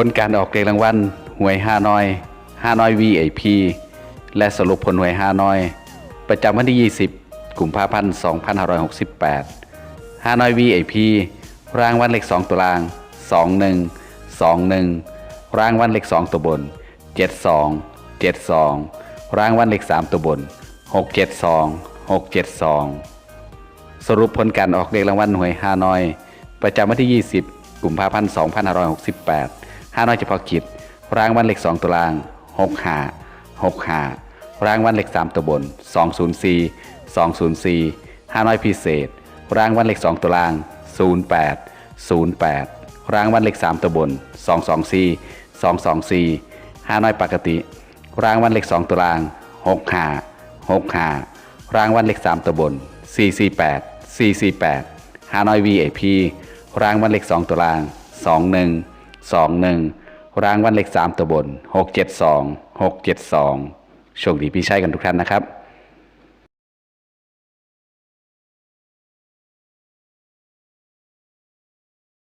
ผลการออกเรียงรางวัลหวยห้าน้อยห้าน้อย VIP และสรุปผลหวยห้าน้อย ประจำวันที่ 20กุมภาพันธ์ 2568ห้าน้อย VIP รางวัลเลข2ตัวล่าง 21 21 รางวัลเลข2ตัวบน 72 72 รางวัลเลข3ตัวบน 672 672 สรุปผลการออกเลขรางวัลหวยฮานอย ประจำวันที่ 20กุมภาพันธ์ 2568 ฮานอยเฉพาะกิจ รางวัลเหลข2ตัวล่าง65 65รางวัลเหลข3ตัวบน204 204ฮานอยพิเศษ รางวัลเหลข2ตัวล่าง08 08รางวัลเหลข3ตัวบน224 224ฮานอยปกติ รางวัลเหลข2ตัวล่าง65 65รางวัลเหลข3ตัวบน448 448ฮานอย VIP รางวัลเหลข2ตัวล่าง21 21 21รางวัลเลข3ตัวบน672 672โชคดีพี่ใช้กันทุกท่านนะครับ